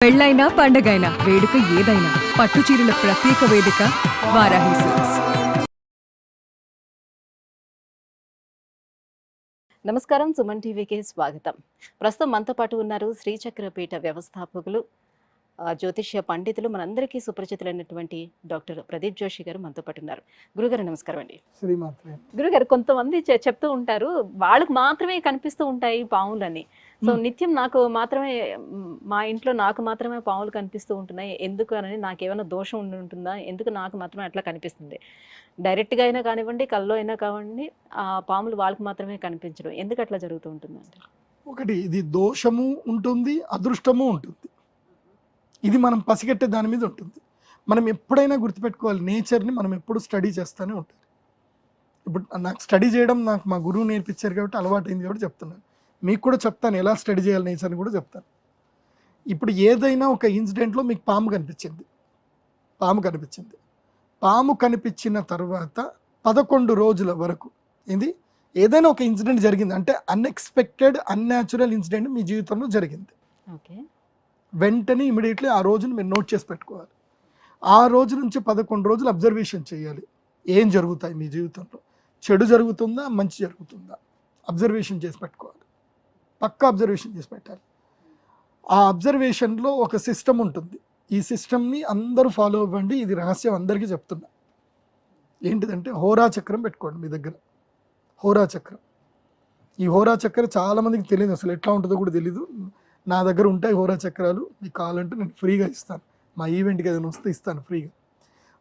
పెళ్ళైనా పండగైనా వేడుక ఏదైనా పట్టు చీరల ప్రత్యేక వేదిక వారాహి సిల్క్స్. నమస్కారం సుమన్ టీవీకి స్వాగతం. ప్రస్తుతం మనతో పాటు ఉన్నారు శ్రీచక్రపీఠ వ్యవస్థాపకులు జ్యోతిష్య పండితులు మనందరికీ సుపరిచితులైనటువంటి డాక్టర్ ప్రదీప్ జోషి గారు మనతో పాటు ఉన్నారు. గురుగారు నమస్కారం అండి. గురుగారు కొంతమంది చెప్తూ ఉంటారు వాళ్ళకు మాత్రమే కనిపిస్తూ ఉంటాయి పాములని సో. నిత్యం నాకు మాత్రమే మ్, ఇంట్లో నాకు మాత్రమే పాములు కనిపిస్తూ ఉంటున్నాయి. ఎందుకు అని నాకు ఏమైనా దోషం ఉండి ఉంటుందా? ఎందుకు నాకు మాత్రమే అట్లా కనిపిస్తుంది? డైరెక్ట్గా అయినా కానివ్వండి కల్లో అయినా కానివ్వండి ఆ పాములు వాళ్ళకి మాత్రమే కనిపించడం. ఎందుకు అట్లా జరుగుతూ ఉంటుందండి? ఒకటి ఇది దోషము ఉంటుంది అదృష్టము ఉంటుంది. ఇది మనం పసిగట్టే దాని మీద ఉంటుంది. మనం ఎప్పుడైనా గుర్తుపెట్టుకోవాలి నేచర్ని మనం ఎప్పుడు స్టడీ చేస్తూనే ఉంటుంది ఇప్పుడు నాకు స్టడీ చేయడం నాకు మా గురువు నేర్పించారు కాబట్టి అలవాటైంది కాబట్టి చెప్తున్నాను. మీకు కూడా చెప్తాను ఎలా స్టడీ చేయాలి నేచర్ని కూడా చెప్తాను. ఇప్పుడు ఏదైనా ఒక ఇన్సిడెంట్లో మీకు పాము కనిపించింది. పాము కనిపించింది. పాము కనిపించిన తర్వాత పదకొండు రోజుల వరకు ఏంది? ఏదైనా ఒక ఇన్సిడెంట్ జరిగింది. అంటే అన్ఎక్స్పెక్టెడ్ అన్యాచురల్ ఇన్సిడెంట్ మీ జీవితంలో జరిగింది. ఓకే. వెంటనే ఇమీడియట్లీ ఆ రోజును మీరు నోట్ చేసి పెట్టుకోవాలి. ఆ రోజు నుంచి పదకొండు రోజులు అబ్జర్వేషన్ చేయాలి. ఏం జరుగుతాయి మీ జీవితంలో? చెడు జరుగుతుందా? మంచి జరుగుతుందా? అబ్జర్వేషన్ చేసి పెట్టుకోవాలి. పక్కా అబ్జర్వేషన్ చేసి పెట్టాలి. ఆ అబ్జర్వేషన్లో ఒక సిస్టమ్ ఉంటుంది. ఈ సిస్టమ్ని అందరూ ఫాలో అవ్వండి. ఇది రహస్యం అందరికీ చెప్తున్నా. ఏంటిదంటే హోరా చక్రం పెట్టుకోండి మీ దగ్గర. హోరా చక్రం. ఈ హోరా చక్రం చాలామందికి తెలియదు. అసలు ఎట్లా ఉంటుందో కూడా తెలీదు. నా దగ్గర ఉంటాయి హోరా చక్రాలు మీకు కావాలంటే నేను ఫ్రీగా ఇస్తాను. మా ఈవెంట్కి ఏదైనా వస్తే ఇస్తాను ఫ్రీగా.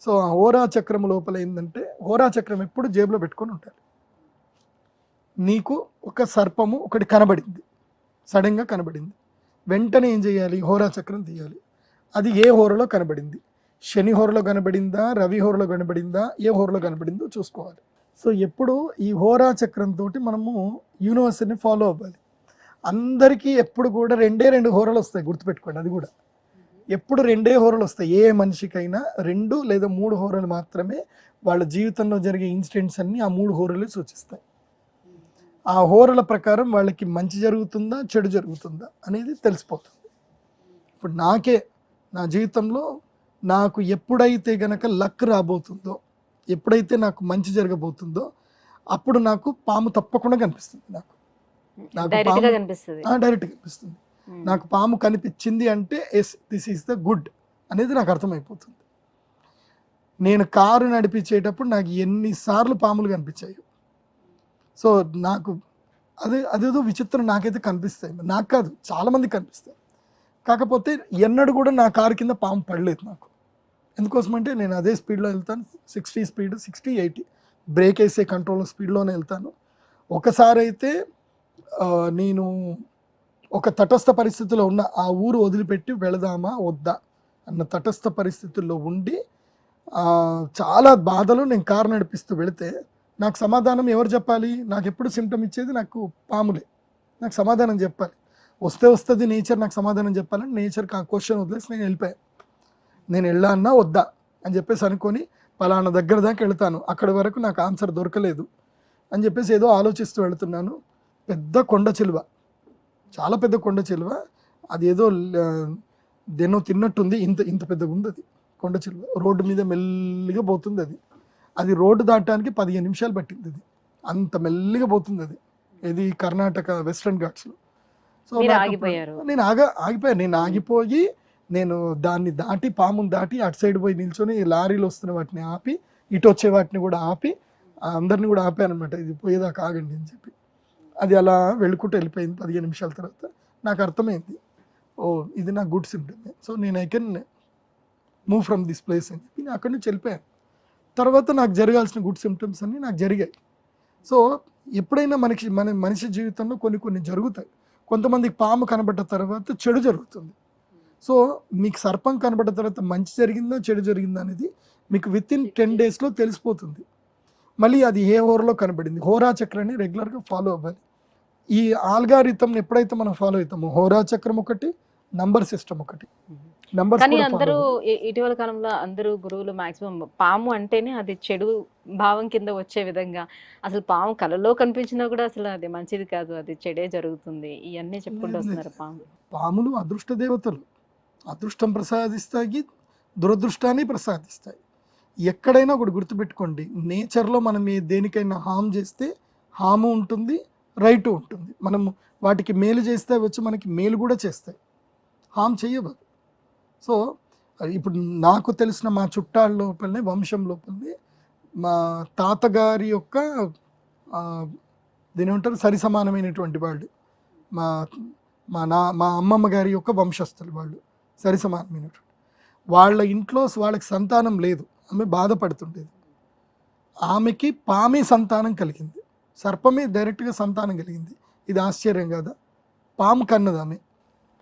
సో ఆ హోరా చక్రం లోపల ఏంటంటే హోరా చక్రం ఎప్పుడు జేబులో పెట్టుకొని ఉంటారు నీకు ఒక సర్పము ఒకటి కనబడింది. సడన్గా కనబడింది. వెంటనే ఏం చేయాలి? హోరా చక్రం తీయాలి. అది ఏ హోరలో కనబడింది? శని హోరలో కనబడిందా? రవి హోరలో కనబడిందా? ఏ హోరలో కనబడిందో చూసుకోవాలి. సో ఎప్పుడు ఈ హోరా చక్రంతో మనము యూనివర్సిటీని ఫాలో అవ్వాలి. అందరికీ ఎప్పుడు కూడా రెండే రెండు హోరలు వస్తాయి గుర్తుపెట్టుకోండి అది కూడా. ఎప్పుడు రెండే హోరలు వస్తాయి. ఏ మనిషికైనా రెండు లేదా మూడు హోరలు మాత్రమే వాళ్ళ జీవితంలో జరిగే ఇన్సిడెంట్స్ అన్నీ ఆ మూడు హోరలు సూచిస్తాయి. ఆ హోరల ప్రకారం వాళ్ళకి మంచి జరుగుతుందా చెడు జరుగుతుందా అనేది తెలిసిపోతుంది. ఇప్పుడు నాకే నా జీవితంలో నాకు ఎప్పుడైతే గనక లక్ రాబోతుందో ఎప్పుడైతే నాకు మంచి జరగబోతుందో అప్పుడు నాకు పాము తప్పకుండా కనిపిస్తుంది నాకు. నాకు డైరెక్ట్ కనిపిస్తుంది. మ్. నాకు పాము కనిపించింది అంటే yes this is the good అనేది నాకు అర్థమైపోతుంది. నేను కారు నడిపించేటప్పుడు నాకు ఎన్నిసార్లు పాములు కనిపించాయి. సో నాకు అదే అదేదో విచిత్రం నాకైతే కనిపిస్తాయి. నాకు కాదు చాలామంది కనిపిస్తాయి. కాకపోతే ఎన్నడూ కూడా నా కారు కింద పాము పడలేదు నాకు. ఎందుకోసం అంటే నేను అదే స్పీడ్లో వెళ్తాను sixty speed sixty eighty brake వేసే కంట్రోల్ స్పీడ్లోనే వెళ్తాను. ఒకసారి అయితే నేను ఒక తటస్థ పరిస్థితిలో ఉన్న ఆ ఊరు వదిలిపెట్టి వెళదామా వద్దా అన్న తటస్థ పరిస్థితుల్లో ఉండి చాలా బాధలు నేను కారు నడిపిస్తూ వెళితే నాకు సమాధానం ఎవరు చెప్పాలి? నాకు ఎప్పుడు సిమ్టమ్ ఇచ్చేది? నాకు పాములే. నాకు సమాధానం చెప్పాలి. వస్తే వస్తుంది నేచర్ నాకు సమాధానం చెప్పాలని నేచర్కి ఆ క్వశ్చన్ వదిలేసి నేను వెళ్ళిపోయాను. నేను వెళ్ళానా వద్దా అని చెప్పేసి అనుకొని పలానా దగ్గర దాకా వెళ్తాను. అక్కడి వరకు నాకు ఆన్సర్ దొరకలేదు అని చెప్పేసి ఏదో ఆలోచిస్తూ వెళ్తున్నాను. పెద్ద కొండ చిలువ. చాలా పెద్ద కొండ చిలువ. అది ఏదో దేన్నో తిన్నట్టుంది. ఇంత ఇంత పెద్దగా ఉంది అది కొండ చిలువ. రోడ్డు మీద మెల్లిగా పోతుంది అది. అది రోడ్డు దాటడానికి పదిహేను నిమిషాలు పట్టింది అది. అంత మెల్లిగా పోతుంది అది. ఇది కర్ణాటక వెస్ట్రన్ ఘాట్స్లో. సో. నేను ఆగ ఆగిపోయాను. నేను ఆగిపోయి నేను దాన్ని దాటి పాముని దాటి అటు సైడ్ పోయి నిల్చొని లారీలు వస్తున్న వాటిని ఆపి ఇటు వచ్చే వాటిని కూడా ఆపి అందరిని కూడా ఆపాను అనమాట ఇది పోయేదాకా ఆగండి అని చెప్పి. అది అలా వెళ్ళుకుంటూ వెళ్ళిపోయింది పదిహేను నిమిషాల తర్వాత. నాకు అర్థమైంది. ఓ ఇది నా గుడ్ సిమ్టమ్ సో నేను I can move from this place అని చెప్పి నేను అక్కడి నుంచి వెళ్ళిపోయాను. తర్వాత నాకు జరగాల్సిన గుడ్ సిమ్టమ్స్ అన్నీ నాకు జరిగాయి. సో ఎప్పుడైనా మనకి మన మనిషి జీవితంలో కొన్ని కొన్ని జరుగుతాయి. కొంతమందికి పాము కనబడ్డ తర్వాత చెడు జరుగుతుంది. సో మీకు సర్పం కనబడ్డ తర్వాత మంచి జరిగిందా చెడు జరిగిందా అనేది మీకు విత్ ఇన్ టెన్ డేస్లో తెలిసిపోతుంది. మళ్ళీ అది ఏ హోరలో కనబడింది? హోరా చక్రాన్ని రెగ్యులర్గా ఫాలో అవ్వాలి. ఈ ఆల్గారిథంని ఎప్పుడైతే మనం ఫాలో అవుతామో హోరా చక్రం ఒకటి నంబర్ సిస్టమ్ ఒకటి. నంబర్ కానీ అందరూ ఇటీవల కాలంలో అందరూ గురువులు మాక్సిమం పాము అంటేనే అది చెడు భావం కింద వచ్చే విధంగా. అసలు పాము కలలో కనిపించినా కూడా అసలు అది మంచిది కాదు అది చెడే జరుగుతుంది. ఇవన్నీ చెప్పుకుంటూ వస్తున్నారు. పాము. పాములు అదృష్ట దేవతలు. అదృష్టం ప్రసాదిస్తాయి దురదృష్టాన్ని ప్రసాదిస్తాయి. ఎక్కడైనా ఒకటి గుర్తుపెట్టుకోండి. నేచర్లో మనం ఏ దేనికైనా హామ్ చేస్తే హాము ఉంటుంది రైటు ఉంటుంది. మనం వాటికి మేలు చేస్తే వచ్చి మనకి మేలు కూడా చేస్తాయి. హామ్ చేయవు సో ఇప్పుడు నాకు తెలిసిన మా చుట్టాల లోపలనే వంశం లోపలనే మా తాతగారి యొక్క దీని ఉంటారు సరి సమానమైనటువంటి వాళ్ళు. మా మా నా మా అమ్మమ్మ గారి యొక్క వంశస్థులు వాళ్ళు. సరి సమానమైనటువంటి. వాళ్ళ ఇంట్లో వాళ్ళకి సంతానం లేదు. ఆమె బాధపడుతుండేది. ఆమెకి పామే సంతానం కలిగింది. సర్పమే డైరెక్ట్గా సంతానం కలిగింది. ఇది ఆశ్చర్యం కదా? పాము కన్నది ఆమె.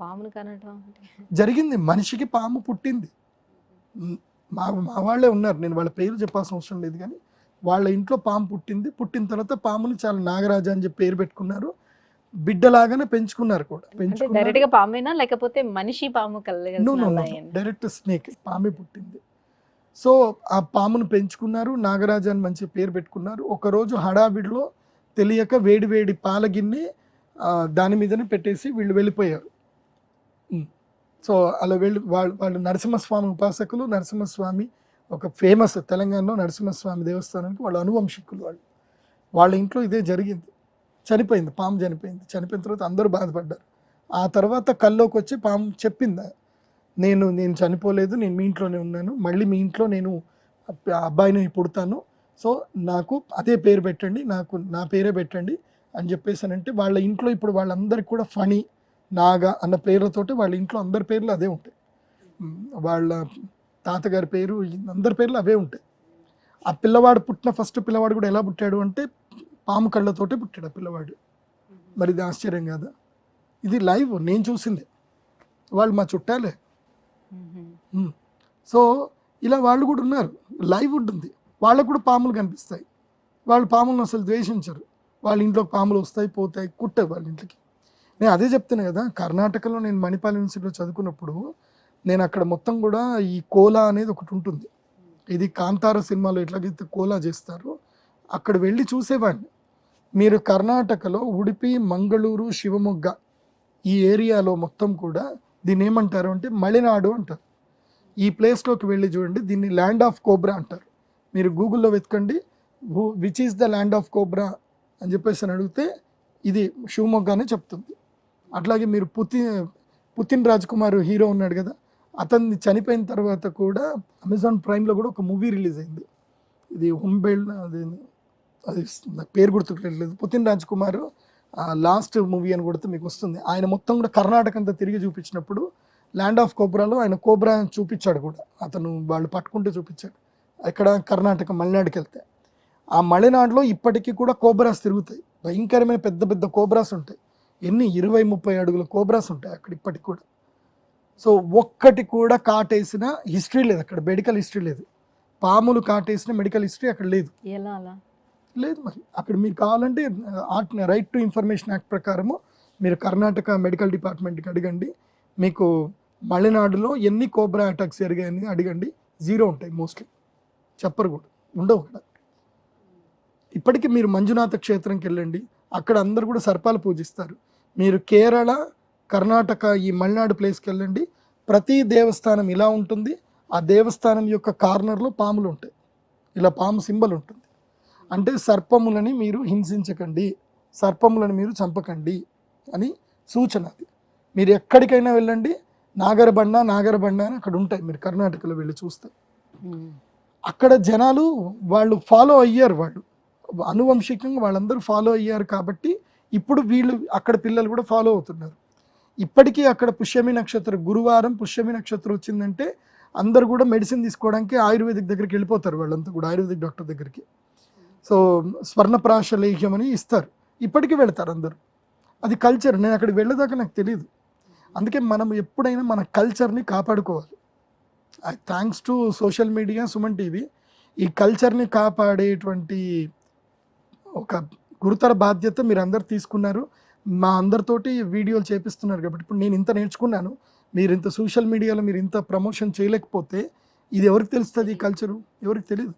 పామును కనటం అంటే? జరిగింది. మనిషికి పాము పుట్టింది. మ్, మా వాళ్ళే ఉన్నారు. నేను వాళ్ళ పేరు చెప్పాల్సిన అవసరం లేదు కానీ వాళ్ళ ఇంట్లో పాము పుట్టింది. పుట్టిన తర్వాత పాముని చాలా నాగరాజు అని చెప్పి పేరు పెట్టుకున్నారు. బిడ్డలాగానే పెంచుకున్నారు కూడా. పెంచుకున్నారు. డైరెక్ట్గా పామేనా? లేకపోతే మనిషి పాము డైరెక్ట్ స్నేక్. పామే పుట్టింది. సో ఆ పామును పెంచుకున్నారు నాగరాజు అని మంచి పేరు పెట్టుకున్నారు. ఒకరోజు హడావిడిలో తెలియక వేడి వేడి పాల గిన్నె దాని మీదనే పెట్టేసి వీళ్ళు వెళ్ళిపోయారు. సో అలా వెళ్ళి వాళ్ళు వాళ్ళు నరసింహస్వామి ఉపాసకులు నరసింహస్వామి ఒక ఫేమస్ తెలంగాణలో నరసింహస్వామి దేవస్థానానికి వాళ్ళు అనువంశికులు వాళ్ళు. వాళ్ళ ఇంట్లో ఇదే జరిగింది. చనిపోయింది పాము చనిపోయింది. చనిపోయిన తర్వాత అందరూ బాధపడ్డారు. ఆ తర్వాత కల్లోకి వచ్చి పాము చెప్పింది. నేను నేను చనిపోలేదు నేను మీ ఇంట్లోనే ఉన్నాను. మళ్ళీ మీ ఇంట్లో నేను అబ్బాయిని పుడతాను. సో నాకు అదే పేరు పెట్టండి నాకు నా పేరే పెట్టండి అని చెప్పేసానంటే వాళ్ళ ఇంట్లో ఇప్పుడు వాళ్ళందరికీ కూడా ఫణి నాగా అన్న పేర్లతోటి వాళ్ళ ఇంట్లో అందరి పేర్లు అదే ఉంటాయి. వాళ్ళ తాతగారి పేరు అందరి పేర్లు అవే ఉంటాయి. ఆ పిల్లవాడు పుట్టిన ఫస్ట్ పిల్లవాడు కూడా ఎలా పుట్టాడు అంటే పాము కళ్ళతోటే పుట్టాడు ఆ పిల్లవాడు. మరి ఇది ఆశ్చర్యం కాదా? ఇది లైవ్ నేను చూసింది. వాళ్ళు మా చుట్టాలే. సో ఇలా వాళ్ళు కూడా ఉన్నారు. లైవ్ ఉంటుంది. వాళ్ళకు కూడా పాములు కనిపిస్తాయి. వాళ్ళు పాములను అసలు ద్వేషించరు. వాళ్ళ ఇంట్లో పాములు వస్తాయి పోతాయి కుట్టాయి వాళ్ళ ఇంట్లోకి. నేను అదే చెప్తున్నా కదా కర్ణాటకలో నేను మణిపాల్ యూనివర్సిటీలో చదువుకున్నప్పుడు నేను అక్కడ మొత్తం కూడా ఈ కోలా అనేది ఒకటి ఉంటుంది. ఇది కాంతార సినిమాలో ఎట్లాగైతే కోలా చేస్తారు అక్కడ వెళ్ళి చూసేవాడిని. మీరు కర్ణాటకలో ఉడిపి మంగళూరు శివమొగ్గ ఈ ఏరియాలో మొత్తం కూడా దీన్ని ఏమంటారు అంటే మళినాడు అంటారు. ఈ ప్లేస్లోకి వెళ్ళి చూడండి దీన్ని ల్యాండ్ ఆఫ్ కోబ్రా అంటారు. మీరు గూగుల్లో వెతకండి which is the land of cobra అని చెప్పేసి అని అడిగితే ఇది శివమొగ్గానే చెప్తుంది. అట్లాగే మీరు Putin Putin Raj Kumar hero ఉన్నాడు కదా అతన్ని చనిపోయిన తర్వాత కూడా అమెజాన్ ప్రైమ్లో కూడా ఒక మూవీ రిలీజ్ అయింది. ఇది హుంబెల్ అది అది నాకు పేరు గుర్తుకులేదు పుతిన్ రాజ్ కుమార్ లాస్ట్ మూవీ అని కొడితే మీకు వస్తుంది. ఆయన మొత్తం కూడా కర్ణాటక అంతా తిరిగి చూపించినప్పుడు ల్యాండ్ ఆఫ్ కోబ్రాలో ఆయన కోబ్రా చూపించాడు కూడా. అతను వాళ్ళు పట్టుకుంటూ చూపించాడు. ఇక్కడ కర్ణాటక మలనాడుకి వెళ్తే. ఆ మలనాడులో ఇప్పటికీ కూడా కోబ్రాస్ తిరుగుతాయి. భయంకరమైన పెద్ద పెద్ద కోబ్రాస్ ఉంటాయి. ఎన్ని? ఇరవై ముప్పై అడుగుల కోబ్రాస్ ఉంటాయి అక్కడ ఇప్పటికి కూడా. సో ఒక్కటి కూడా కాటేసిన హిస్టరీ లేదు అక్కడ. మెడికల్ హిస్టరీ లేదు. పాములు కాటేసిన మెడికల్ హిస్టరీ అక్కడ లేదు. ఎలా అలా? లేదు మరి. అక్కడ మీరు కావాలంటే art right to information act ప్రకారము మీరు కర్ణాటక మెడికల్ డిపార్ట్మెంట్కి అడగండి. మీకు మలనాడులో ఎన్ని కోబ్రా అటాక్స్ జరిగాయని అడగండి. జీరో ఉంటాయి మోస్ట్లీ చెప్పరు కూడా ఉండవు అక్కడ. ఇప్పటికీ మీరు మంజునాథ క్షేత్రంకి వెళ్ళండి. అక్కడ అందరు కూడా సర్పాలు పూజిస్తారు. మీరు కేరళ కర్ణాటక ఈ మలనాడు ప్లేస్కి వెళ్ళండి. ప్రతి దేవస్థానం ఇలా ఉంటుంది. ఆ దేవస్థానం యొక్క కార్నర్లో పాములు ఉంటాయి. ఇలా పాము సింబల్ ఉంటుంది. అంటే సర్పములని మీరు హింసించకండి సర్పములను మీరు చంపకండి అని సూచన అది. మీరు ఎక్కడికైనా వెళ్ళండి నాగరబండ నాగరబండ అని అక్కడ ఉంటాయి మీరు కర్ణాటకలో వెళ్ళి చూస్తే. అక్కడ జనాలు వాళ్ళు ఫాలో అయ్యారు వాళ్ళు. అనువంశికంగా వాళ్ళందరూ ఫాలో అయ్యారు కాబట్టి ఇప్పుడు వీళ్ళు అక్కడ పిల్లలు కూడా ఫాలో అవుతున్నారు. ఇప్పటికీ అక్కడ పుష్యమి నక్షత్రం గురువారం పుష్యమి నక్షత్రం వచ్చిందంటే అందరు కూడా మెడిసిన్ తీసుకోవడానికి ఆయుర్వేదిక్ దగ్గరికి వెళ్ళిపోతారు వాళ్ళంతా కూడా ఆయుర్వేదిక్ డాక్టర్ దగ్గరికి. సో స్వర్ణప్రాశ లేహ్యం అని ఇస్తారు. ఇప్పటికీ వెళతారు అందరు. అది కల్చర్ నేను అక్కడికి వెళ్ళేదాకా నాకు తెలియదు అందుకే మనం ఎప్పుడైనా మన కల్చర్ని కాపాడుకోవాలి. Thanks to social media Suman TV ఈ కల్చర్ని కాపాడేటువంటి ఒక గురుతర బాధ్యత మీరు అందరు తీసుకున్నారు. మా అందరితోటి వీడియోలు చేపిస్తున్నారు కాబట్టి ఇప్పుడు నేను ఇంత నేర్చుకున్నాను. మీరు ఇంత సోషల్ మీడియాలో మీరు ఇంత ప్రమోషన్ చేయలేకపోతే ఇది ఎవరికి తెలుస్తుంది ఈ కల్చరు ఎవరికి తెలియదు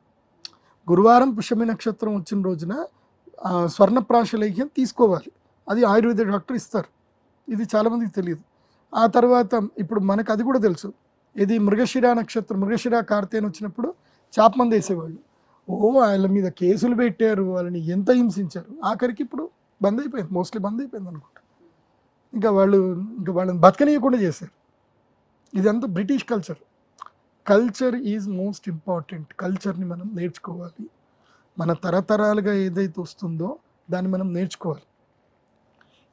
గురువారం పుష్యమి నక్షత్రం వచ్చిన రోజున ఆ, స్వర్ణప్రాశ తీసుకోవాలి. అది ఆయుర్వేద డాక్టర్ ఇస్తారు. ఇది చాలామందికి తెలియదు. ఆ తర్వాత ఇప్పుడు మనకు అది కూడా తెలుసు. ఇది మృగశిర నక్షత్రం మృగశిర కార్తేన వచ్చినప్పుడు చాపమంది వేసేవాళ్ళు. ఓ వాళ్ళ మీద కేసులు పెట్టారు. వాళ్ళని ఎంత హింసించారు. ఆఖరికి ఇప్పుడు బంద్ అయిపోయింది. మోస్ట్లీ బంద్ అయిపోయింది అనుకుంటా. ఇంకా వాళ్ళు ఇంకా వాళ్ళని బతకనీయకుండా చేశారు. ఇదంతా British culture. Culture is most important. కల్చర్ని మనం నేర్చుకోవాలి. మన తరతరాలుగా ఏదైతే వస్తుందో దాన్ని మనం నేర్చుకోవాలి.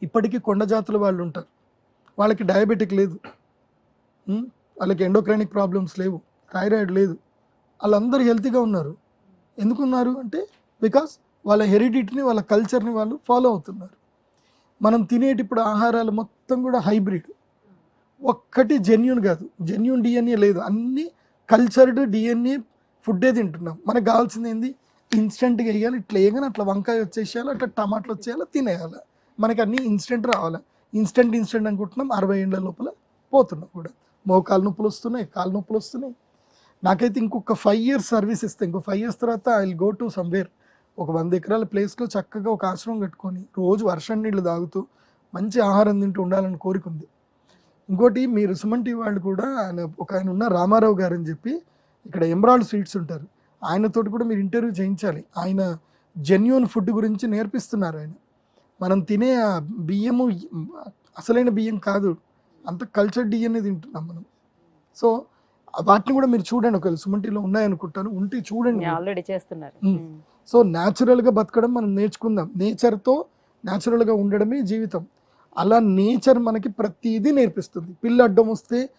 ఇప్పటికీ కొండ జాతుల వాళ్ళు ఉంటారు. వాళ్ళకి డయాబెటిక్ లేదు. వాళ్ళకి ఎండోక్రైనిక్ ప్రాబ్లమ్స్ లేవు. థైరాయిడ్ లేదు. వాళ్ళందరూ హెల్తీగా ఉన్నారు. ఎందుకున్నారు అంటే బికాస్ వాళ్ళ హెరిడిటీని వాళ్ళ కల్చర్ని వాళ్ళు ఫాలో అవుతున్నారు. మనం తినేటి ఇప్పుడు ఆహారాలు మొత్తం కూడా హైబ్రిడ్. ఒక్కటి జెన్యున్ కాదు. జెన్యున్ డిఎన్ఏ లేదు. అన్నీ కల్చర్డ్ డిఎన్ఏ ఫుడ్డే తింటున్నాం. మనకు కావాల్సింది ఏంది? ఇన్స్టెంట్గా వేయాలి ఇట్లా వేయగానే అట్లా వంకాయ వచ్చేసేయాలి అట్లా టమాటాలు వచ్చేయాలి తినేయాలి. మనకి అన్నీ ఇన్స్టెంట్ రావాలి. ఇన్స్టెంట్ ఇన్స్టెంట్ అనుకుంటున్నాం అరవై ఏళ్ళ లోపల పోతున్నాం కూడా. మోకాలు నొప్పులు వస్తున్నాయి కాలు నొప్పులు వస్తున్నాయి. నాకైతే ఇంకొక ఫైవ్ ఇయర్స్ సర్వీస్ ఇస్తే. ఇంకో ఫైవ్ ఇయర్స్ తర్వాత I will go to somewhere ఒక వంద ఎకరాల ప్లేస్లో చక్కగా ఒక ఆశ్రమం కట్టుకొని రోజు వర్షం నీళ్ళు తాగుతూ మంచి ఆహారం తింటూ ఉండాలని కోరిక ఉంది. ఇంకోటి మీరు సుమన్ టీ వాళ్ళు కూడా ఆయన ఒక ఆయన ఉన్న రామారావు గారు అని చెప్పి ఇక్కడ ఎమరాల్డ్ స్వీట్స్ ఉంటారు. ఆయనతోటి కూడా మీరు ఇంటర్వ్యూ చేయించాలి. ఆయన జెన్యున్ ఫుడ్ గురించి నేర్పిస్తున్నారు ఆయన. మనం తినే ఆ బియ్యము అసలైన బియ్యం కాదు. అంత కల్చర్ డిఎన్ఏ తింటున్నాం మనం. సో వాటిని కూడా మీరు చూడండి. ఒకవేళ సుమన్ టీలో ఉన్నాయనుకుంటాను. ఉంటే చూడండి. ఆల్రెడీ చేస్తున్నారు. సో న్యాచురల్గా బతకడం మనం నేర్చుకుందాం. నేచర్తో న్యాచురల్గా ఉండడమే జీవితం. అలా నేచర్ మనకి ప్రతిదీ నేర్పిస్తుంది. పిల్ల అడ్డం వస్తే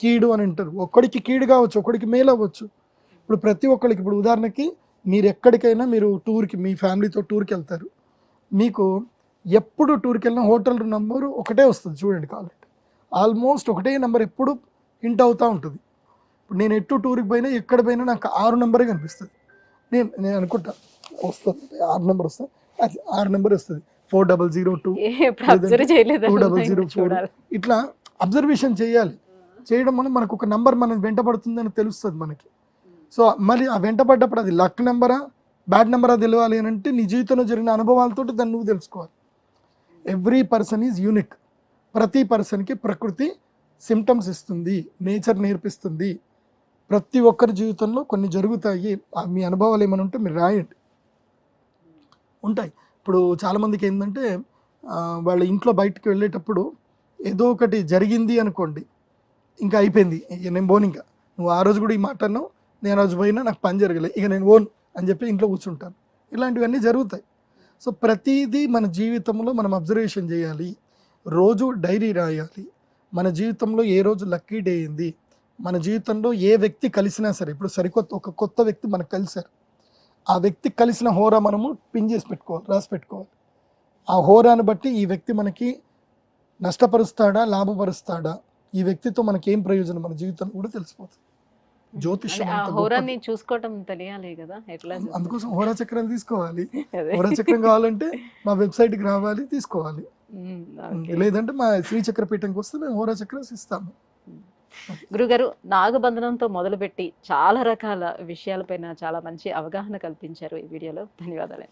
కీడు అని అంటారు. ఒక్కడికి కీడు కావచ్చు ఒక్కడికి మేలు అవ్వచ్చు. ఇప్పుడు ప్రతి ఒక్కరికి ఇప్పుడు ఉదాహరణకి మీరు ఎక్కడికైనా మీరు టూర్కి మీ ఫ్యామిలీతో టూర్కి వెళ్తారు. మీకు ఎప్పుడు టూర్కి వెళ్ళినా హోటల్ నంబరు ఒకటే వస్తుంది చూడండి కావాలంటే ఆల్మోస్ట్ ఒకటే నెంబర్ ఎప్పుడు హింట్ అవుతూ ఉంటుంది. ఇప్పుడు నేను ఎటు టూర్కి పోయినా ఎక్కడ పోయినా నాకు ఆరు నెంబరే కనిపిస్తుంది. నేను నేను అనుకుంటా వస్తుంది ఆరు నెంబర్ వస్తుంది. అది ఆరు నెంబర్ వస్తుంది. Four double zero two two double zero four. ఇట్లా అబ్జర్వేషన్ చేయాలి. చేయడం వల్ల మనకు ఒక నంబర్ మనం వెంటబడుతుందని తెలుస్తుంది మనకి. సో మరి ఆ వెంటబడ్డప్పుడు అది లక్ నెంబరా బ్యాడ్ నెంబరా తెలియాలి అని అంటే నీ జీవితంలో జరిగిన అనుభవాలతో దాన్ని నువ్వు తెలుసుకోవాలి. Every person is unique. ప్రతి పర్సన్కి ప్రకృతి సిమ్టమ్స్ ఇస్తుంది నేచర్ నేర్పిస్తుంది. ప్రతి ఒక్కరి జీవితంలో కొన్ని జరుగుతాయి. ఆ మీ అనుభవాలు ఏమైనా ఉంటే మీరు రాయండి. ఉంటాయి. ఇప్పుడు చాలామందికి ఏంటంటే వాళ్ళ ఇంట్లో బయటికి వెళ్ళేటప్పుడు ఏదో ఒకటి జరిగింది అనుకోండి ఇంకా అయిపోయింది. ఇక నేను పోను ఇంకా. నువ్వు ఆ రోజు కూడా ఈ మాట అన్నావు నేను రోజు పోయినా నాకు పని జరగలేదు ఇక నేను ఓన్ అని చెప్పి ఇంట్లో కూర్చుంటాను ఇలాంటివన్నీ జరుగుతాయి. సో ప్రతిదీ మన జీవితంలో మనం అబ్జర్వేషన్ చేయాలి. రోజు డైరీ రాయాలి. మన జీవితంలో ఏ రోజు లక్కీ డే అయింది మన జీవితంలో ఏ వ్యక్తి కలిసినా సరే ఇప్పుడు సరికొత్త ఒక కొత్త వ్యక్తి మనకు కలిశారు. ఆ వ్యక్తి కలిసిన హోరా మనము పిన్ చేసి పెట్టుకోవాలి రాసి పెట్టుకోవాలి ఆ హోరాను బట్టి ఈ వ్యక్తి మనకి నష్టపరుస్తాడా లాభపరుస్తాడా ఈ వ్యక్తితో మనకి ఏం ప్రయోజనం మన జీవితంలో కూడా తెలిసిపోతుంది జ్యోతిష్యం. హోరాన్ని చూసుకోవటం తెలియాలి కదా ఎట్లా అందుకోసం హోరా చక్రం తీసుకోవాలి. హోరా చక్రం కావాలంటే మా వెబ్సైట్కి రావాలి తీసుకోవాలి. లేదంటే మా శ్రీ చక్రపీఠంకి వస్తే మేము హోరా చక్రం ఇస్తాము గురుగారు నాగబంధనంతో మొదలుపెట్టి చాలా రకాల విషయాలపైన చాలా మంచి అవగాహన కల్పించారు ఈ వీడియోలో. ధన్యవాదాలు